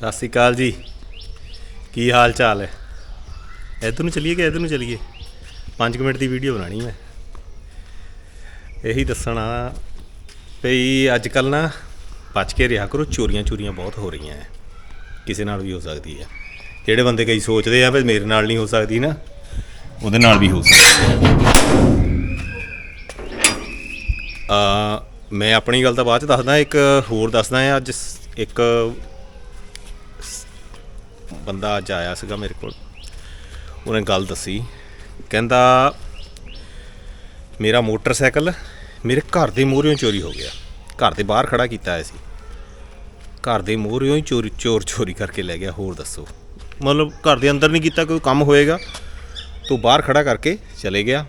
ਸਤਿ ਸ਼੍ਰੀ ਅਕਾਲ ਜੀ। ਕੀ ਹਾਲ ਚਾਲ ਹੈ? ਇੱਧਰ ਨੂੰ ਚਲੀਏ ਕਿ ਇੱਧਰ ਨੂੰ ਚੱਲੀਏ? 5 ਮਿੰਟ ਦੀ ਵੀਡੀਓ ਬਣਾਣੀ ਮੈਂ। ਇਹੀ ਦੱਸਣਾ ਭਈ ਅੱਜ ਕੱਲ ਨਾ ਬਚ ਕੇ ਰਿਹਾ ਕਰੋ, ਚੋਰੀਆਂ ਚੋਰੀਆਂ ਬਹੁਤ ਹੋ ਰਹੀਆਂ ਹੈ। ਕਿਸੇ ਨਾਲ ਵੀ ਹੋ ਸਕਦੀ ਹੈ। ਜਿਹੜੇ ਬੰਦੇ ਕਈ ਸੋਚਦੇ ਆ ਵੀ ਮੇਰੇ ਨਾਲ ਨਹੀਂ ਹੋ ਸਕਦੀ ਨਾ, ਉਹਦੇ ਨਾਲ ਵੀ ਹੋ ਸਕਦੀ ਆ ਮੈਂ ਆਪਣੀ ਗੱਲ ਤਾਂ ਬਾਅਦ ਚ ਦੱਸਦਾ, ਇੱਕ ਹੋਰ ਦੱਸਦਾ ਆ, ਅੱਜ ਇੱਕ ਬੰਦਾ ਅੱਜ ਆਇਆ ਸੀਗਾ ਮੇਰੇ ਕੋਲ। ਉਹਨੇ ਗੱਲ ਦੱਸੀ। ਕਹਿੰਦਾ, ਮੇਰਾ ਮੋਟਰਸਾਈਕਲ ਮੇਰੇ ਘਰ ਦੇ ਮੂਹਰਿਓਂ ਚੋਰੀ ਹੋ ਗਿਆ। ਘਰ ਦੇ ਬਾਹਰ ਖੜਾ ਕੀਤਾ ਹੋਇਆ ਸੀ। ਘਰ ਦੇ ਮੂਹਰਿਓਂ ਹੀ ਚੋਰੀ, ਚੋਰ ਚੋਰੀ ਕਰਕੇ ਲੈ ਗਿਆ। ਹੋਰ ਦੱਸੋ। ਮਤਲਬ ਘਰ ਦੇ ਅੰਦਰ ਨਹੀਂ ਕੀਤਾ, ਕੋਈ ਕੰਮ ਹੋਏਗਾ? ਤੂੰ ਬਾਹਰ ਖੜਾ ਕਰਕੇ ਚਲੇ ਗਿਆ।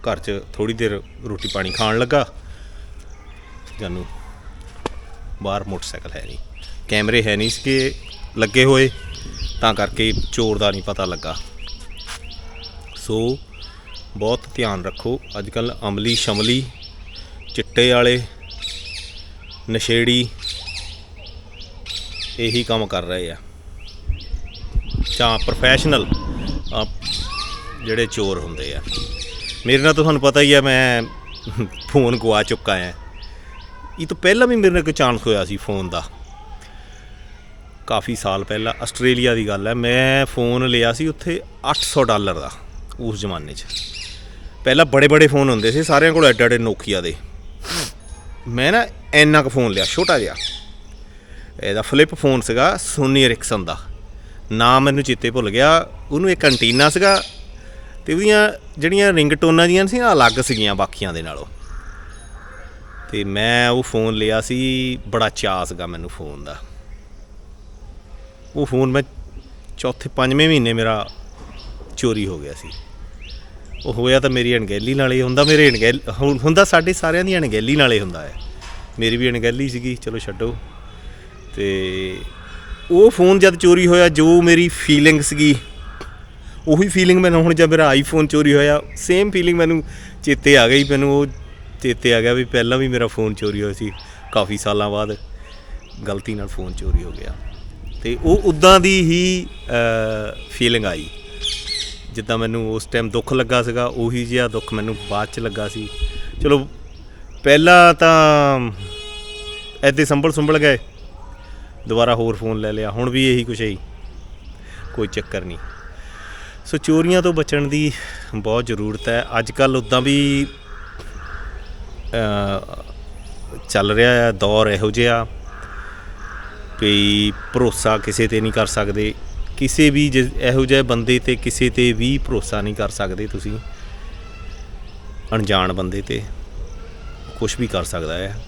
ਘਰ 'ਚ ਥੋੜੀ ਦੇਰ ਰੋਟੀ ਪਾਣੀ ਖਾਣ ਲੱਗਾ। ਜਾਨੂੰ ਬਾਹਰ ਮੋਟਰਸਾਈਕਲ ਹੈ ਨਹੀਂ। ਕੈਮਰੇ ਹੈ ਨਹੀਂ ਸੀਗੇ, ਲੱਗੇ ਹੋਏ। ਤਾਂ ਕਰਕੇ ਚੋਰ ਦਾ ਨਹੀਂ ਪਤਾ ਲੱਗਾ। ਸੋ ਬਹੁਤ ਧਿਆਨ ਰੱਖੋ ਅੱਜ ਕੱਲ ਅਮਲੀ ਸ਼ਮਲੀ, ਚਿੱਟੇ ਵਾਲੇ, ਨਸ਼ੇੜੀ, ਇਹੀ ਕੰਮ ਕਰ ਰਹੇ ਆ। ਜਾਂ ਪ੍ਰੋਫੈਸ਼ਨਲ ਜਿਹੜੇ ਚੋਰ ਹੁੰਦੇ ਆ। ਮੇਰੇ ਨਾਲ ਤਾਂ ਤੁਹਾਨੂੰ ਪਤਾ ਹੀ ਹੈ ਮੈਂ ਫੋਨ ਗਵਾ ਚੁੱਕਾ ਹਾਂ ਇਹ ਤੋਂ ਪਹਿਲਾਂ ਵੀ ਮੇਰੇ ਨਾਲ ਕੋਈ ਚਾਂਸ ਹੋਇਆ ਸੀ ਫੋਨ ਦਾ। ਕਾਫੀ ਸਾਲ ਪਹਿਲਾਂ ਆਸਟ੍ਰੇਲੀਆ ਦੀ ਗੱਲ ਹੈ। ਮੈਂ ਫੋਨ ਲਿਆ ਸੀ ਉੱਥੇ 800 ਡਾਲਰ ਦਾ ਉਸ ਜ਼ਮਾਨੇ 'ਚ। ਪਹਿਲਾਂ ਬੜੇ ਬੜੇ ਫੋਨ ਹੁੰਦੇ ਸੀ, ਸਾਰਿਆਂ ਕੋਲ ਐਡੇ ਐਡੇ ਨੋਕੀਆ ਦੇ। ਮੈਂ ਨਾ ਇੰਨਾ ਕੁ ਫੋਨ ਲਿਆ, ਛੋਟਾ ਜਿਹਾ। ਇਹਦਾ ਫਲਿੱਪ ਫੋਨ ਸੀਗਾ ਸੋਨੀ ਐਰਿਕਸਨ ਦਾ। ਨਾਮ ਮੈਨੂੰ ਚੇਤੇ ਭੁੱਲ ਗਿਆ, ਉਹਨੂੰ ਇੱਕ ਐਂਟੀਨਾ ਸੀਗਾ ਤੇ ਉਹਦੀਆਂ ਜਿਹੜੀਆਂ ਰਿੰਗਟੋਨਾਂ ਦੀਆਂ ਸੀ ਨਾ, ਅਲੱਗ ਸੀਗੀਆਂ ਬਾਕੀਆਂ ਦੇ ਨਾਲੋਂ। ਤੇ ਮੈਂ ਉਹ ਫੋਨ ਲਿਆ ਸੀ, ਬੜਾ ਚਾਅ ਸੀਗਾ ਮੈਨੂੰ ਫੋਨ ਦਾ। ਉਹ ਫੋਨ ਮੈਂ ਚੌਥੇ ਪੰਜਵੇਂ ਮਹੀਨੇ ਮੇਰਾ ਚੋਰੀ ਹੋ ਗਿਆ ਸੀ। ਉਹ ਹੋਇਆ ਤਾਂ ਮੇਰੀ ਅਣਗਹਿਲੀ ਨਾਲ ਹੀ ਹੁੰਦਾ, ਮੇਰੇ ਅਣਗਹਿਲ, ਹੁਣ- ਹੁੰਦਾ ਸਾਡੇ ਸਾਰਿਆਂ ਦੀ ਅਣਗਹਿਲੀ ਨਾਲ ਹੀ ਹੁੰਦਾ ਹੈ। ਮੇਰੀ ਵੀ ਅਣਗਹਿਲੀ ਸੀਗੀ, ਚਲੋ ਛੱਡੋ। ਤੇ ਉਹ ਫੋਨ ਜਦ ਚੋਰੀ ਹੋਇਆ, ਜੋ ਮੇਰੀ ਫੀਲਿੰਗ ਸੀਗੀ, ਉਹੀ ਫੀਲਿੰਗ ਮੈਨੂੰ ਹੁਣ ਜਦ ਮੇਰਾ ਆਈਫੋਨ ਚੋਰੀ ਹੋਇਆ ਸੇਮ ਫੀਲਿੰਗ ਮੈਨੂੰ ਚੇਤੇ ਆ ਗਈ, ਮੈਨੂੰ ਉਹ ਚੇਤੇ ਆ ਗਿਆ ਵੀ ਪਹਿਲਾਂ ਵੀ ਮੇਰਾ ਫੋਨ ਚੋਰੀ ਹੋਇਆ ਸੀ, ਕਾਫੀ ਸਾਲਾਂ ਬਾਅਦ ਗਲਤੀ ਨਾਲ ਫੋਨ ਚੋਰੀ ਹੋ ਗਿਆ। ਤੇ ਉਹ ਉਦਾਂ ਦੀ ਹੀ ਫੀਲਿੰਗ ਆਈ। ਜਿੱਦਾਂ ਮੈਨੂੰ ਉਸ ਟਾਈਮ ਦੁੱਖ ਲੱਗਾ ਸੀਗਾ, ਉਹੀ ਜਿਹਾ ਦੁੱਖ ਮੈਨੂੰ ਬਾਅਦ ਚ ਲੱਗਾ ਸੀ। ਚਲੋ, ਪਹਿਲਾਂ ਤਾਂ ਐਦੇ ਸੰਭਲ ਸੰਭਲ ਗਏ। ਦੁਬਾਰਾ ਹੋਰ ਫੋਨ ਲੈ ਲਿਆ। ਹੁਣ ਵੀ ਇਹੀ ਕੁਛ ਹੈ ਕੋਈ ਚੱਕਰ ਨਹੀਂ। ਸੋ ਚੋਰੀਆਂ ਤੋਂ ਬਚਣ ਦੀ ਬਹੁਤ ਜ਼ਰੂਰਤ ਹੈ। ਅੱਜ ਕੱਲ ਉਦਾਂ ਵੀ ਚੱਲ ਰਿਹਾ ਹੈ। ਦੌਰ ਇਹੋ ਜਿਹਾ। ਵੀ ਭਰੋਸਾ ਕਿਸੇ ਤੇ ਨਹੀਂ ਕਰ ਸਕਦੇ। ਕਿਸੇ ਵੀ ਜਿ- ਇਹੋ ਜਿਹੇ ਬੰਦੇ ਤੇ ਕਿਸੇ ਤੇ ਵੀ ਭਰੋਸਾ ਨਹੀਂ ਕਰ ਸਕਦੇ ਤੁਸੀਂ। ਅਣਜਾਣ ਬੰਦੇ ਤੇ ਕੁਝ ਵੀ ਕਰ ਸਕਦਾ ਹੈ।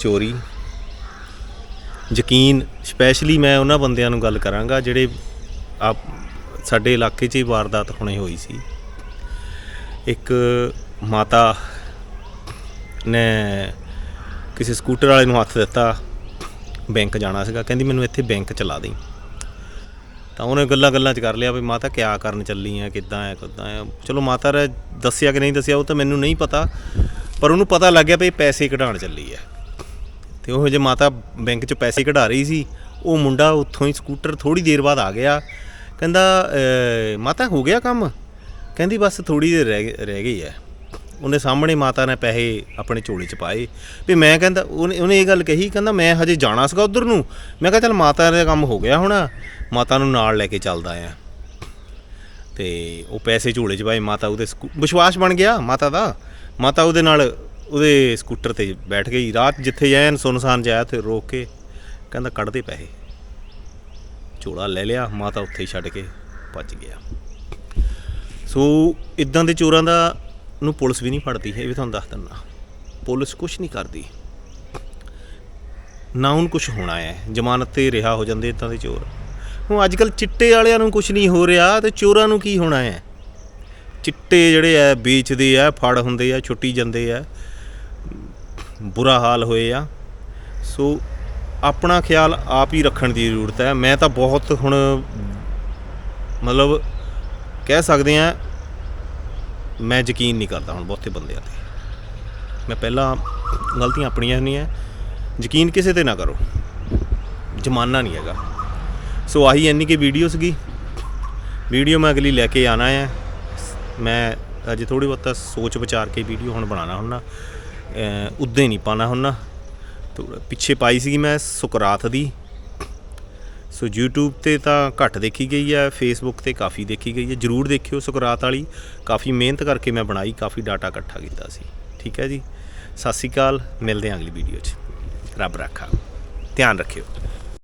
ਚੋਰੀ। ਯਕੀਨ, ਸਪੈਸ਼ਲੀ ਮੈਂ ਉਹਨਾਂ ਬੰਦਿਆਂ ਨੂੰ ਗੱਲ ਕਰਾਂਗਾ ਜਿਹੜੇ ਆਪ ਸਾਡੇ ਇਲਾਕੇ 'ਚ ਹੀ ਵਾਰਦਾਤ ਹੁਣੇ ਹੋਈ ਸੀ। ਇੱਕ ਮਾਤਾ ਨੇ ਕਿਸੇ ਸਕੂਟਰ ਵਾਲੇ ਨੂੰ ਹੱਥ ਦਿੱਤਾ। ਬੈਂਕ ਜਾਣਾ ਸੀਗਾ, ਕਹਿੰਦੀ ਮੈਨੂੰ ਇੱਥੇ ਬੈਂਕ ਚਲਾ ਦੇਈ। ਤਾਂ ਉਹਨੇ ਗੱਲਾਂ ਗੱਲਾਂ 'ਚ ਕਰ ਲਿਆ ਵੀ ਮਾਤਾ ਕਿਆ ਕਰਨ ਚੱਲੀ ਆ, ਕਿੱਦਾਂ ਹੈ ਕਿੱਦਾਂ ਹੈ ਚਲੋ ਮਾਤਾ ਨੇ ਦੱਸਿਆ ਕਿ ਨਹੀਂ ਦੱਸਿਆ, ਉਹ ਤਾਂ ਮੈਨੂੰ ਨਹੀਂ ਪਤਾ, ਪਰ ਉਹਨੂੰ ਪਤਾ ਲੱਗ ਗਿਆ ਵੀ ਪੈਸੇ ਕਢਾਉਣ ਚੱਲੀ ਹੈ ਤੇ ਉਹ ਜੇ ਮਾਤਾ ਬੈਂਕ 'ਚ ਪੈਸੇ ਕਢਾ ਰਹੀ ਸੀ, ਉਹ ਮੁੰਡਾ ਉੱਥੋਂ ਹੀ ਸਕੂਟਰ ਥੋੜੀ ਦੇਰ ਬਾਅਦ ਆ ਗਿਆ। ਕਹਿੰਦਾ ਮਾਤਾ ਹੋ ਗਿਆ ਕੰਮ? ਕਹਿੰਦੀ ਬਸ ਥੋੜੀ ਦੇਰ ਰਹਿ ਗ- ਰਹਿ ਗਈ ਹੈ ਉਹਨੇ ਸਾਹਮਣੇ ਮਾਤਾ ਨੇ ਪੈਸੇ ਆਪਣੇ ਝੋਲੇ 'ਚ ਪਾਏ। ਵੀ ਮੈਂ ਕਹਿੰਦਾ, ਉਹਨੇ ਉਹਨੇ ਇਹ ਗੱਲ ਕਹੀ, ਕਹਿੰਦਾ ਮੈਂ ਹਜੇ ਜਾਣਾ ਸੀਗਾ ਉਧਰ ਨੂੰ। ਮੈਂ ਕਿਹਾ ਚੱਲ ਮਾਤਾ ਦਾ ਕੰਮ ਹੋ ਗਿਆ ਹੋਣਾ। ਮਾਤਾ ਨੂੰ ਨਾਲ ਲੈ ਕੇ ਚੱਲਦਾ ਆ। ਤੇ ਉਹ ਪੈਸੇ ਝੋਲੇ 'ਚ ਪਾਏ, ਮਾਤਾ ਉਹਦੇ ਸਕੂ- ਵਿਸ਼ਵਾਸ ਬਣ ਗਿਆ ਮਾਤਾ ਦਾ। ਮਾਤਾ ਉਹਦੇ ਨਾਲ ਉਹਦੇ ਸਕੂਟਰ ਤੇ ਬੈਠ ਗਈ। ਰਾਤ ਜਿੱਥੇ ਐਨ ਸੁਨਸਾਨ ਜਾਇਆ ਤੇ ਰੋਕ ਕੇ ਕਹਿੰਦਾ ਕੱਢ ਦੇ ਪੈਸੇ। ਝੋਲਾ ਲੈ ਲਿਆ, ਮਾਤਾ ਉੱਥੇ ਹੀ ਛੱਡ ਕੇ ਭੱਜ ਗਿਆ। ਸੋ, ਇਦਾਂ ਦੇ ਚੋਰਾਂ ਦਾ ਨੂੰ ਪੁਲਿਸ ਵੀ ਨਹੀਂ ਫੜਦੀ ਇਹ ਵੀ ਤੁਹਾਨੂੰ ਦੱਸ ਦਿੰਦਾ। ਪੁਲਿਸ ਕੁਝ ਨਹੀਂ ਕਰਦੀ। ਨਾ ਉਹਨੂੰ ਕੁਝ ਹੋਣਾ ਹੈ। ਜ਼ਮਾਨਤ ਤੇ ਰਿਹਾ ਹੋ ਜਾਂਦੇ ਇਦਾਂ ਦੇ ਚੋਰ। ਹੁਣ ਅੱਜ ਕੱਲ ਚਿੱਟੇ ਵਾਲਿਆਂ ਨੂੰ ਕੁਝ ਨਹੀਂ ਹੋ ਰਿਹਾ ਤੇ ਚੋਰਾਂ ਨੂੰ ਕੀ ਹੋਣਾ ਹੈ? ਚਿੱਟੇ ਜਿਹੜੇ ਆ, ਵੇਚਦੇ ਆ, ਫੜ ਹੁੰਦੇ ਆ, ਛੁੱਟੀ ਜਾਂਦੇ ਆ। ਬੁਰਾ ਹਾਲ ਹੋਏ ਆ। ਸੋ ਆਪਣਾ ਖਿਆਲ ਆਪ ਹੀ ਰੱਖਣ ਦੀ ਜ਼ਰੂਰਤ ਹੈ। ਮੈਂ ਤਾਂ ਬਹੁਤ ਹੁਣ ਮਤਲਬ ਕਹਿ ਸਕਦੇ ਆ ਮੈਂ ਯਕੀਨ ਨਹੀਂ ਕਰਦਾ ਹੁਣ ਬਹੁਤੇ ਬੰਦਿਆਂ ਤੇ। ਮੈਂ ਪਹਿਲਾਂ ਗਲਤੀਆਂ ਆਪਣੀਆਂ ਹੁੰਦੀਆਂ, ਯਕੀਨ ਕਿਸੇ ਤੇ ਨਾ ਕਰੋ। ਜ਼ਮਾਨਾ ਨਹੀਂ ਹੈਗਾ। ਸੋ ਆਹੀ ਇੰਨੀ ਕਿ ਵੀਡੀਓ ਸੀਗੀ। ਵੀਡੀਓ ਮੈਂ ਅਗਲੀ ਲੈ ਕੇ ਆਣਾ ਹੈ ਮੈਂ ਅੱਜ ਥੋੜੀ ਬਹੁਤਾ ਸੋਚ ਵਿਚਾਰ ਕੇ ਵੀਡੀਓ ਹੁਣ ਬਣਾਉਣਾ ਹੁੰਨਾ ਉਦਾਂ ਹੀ ਨਹੀਂ ਪਾਣਾ ਹੁੰਨਾ ਪਿੱਛੇ ਪਾਈ ਸੀਗੀ ਮੈਂ ਸੁਕਰਾਤ ਦੀ। ਸੋ YouTube ਤੇ ਤਾਂ ਘੱਟ ਦੇਖੀ ਗਈ ਹੈ, Facebook ਤੇ ਕਾਫੀ ਦੇਖੀ ਗਈ ਹੈ। ਜਰੂਰ ਦੇਖਿਓ ਸੁਕਰਾਤ ਵਾਲੀ। ਕਾਫੀ ਮਿਹਨਤ ਕਰਕੇ ਮੈਂ ਬਣਾਈ, ਕਾਫੀ ਡਾਟਾ ਇਕੱਠਾ ਕੀਤਾ ਸੀ। ਠੀਕ ਹੈ ਜੀ? ਸਤਿ ਸ਼੍ਰੀ ਅਕਾਲ, ਮਿਲਦੇ ਹਾਂ ਅਗਲੀ ਵੀਡੀਓ 'ਚ। ਰੱਬ ਰਾਖਾ। ਧਿਆਨ ਰੱਖਿਓ।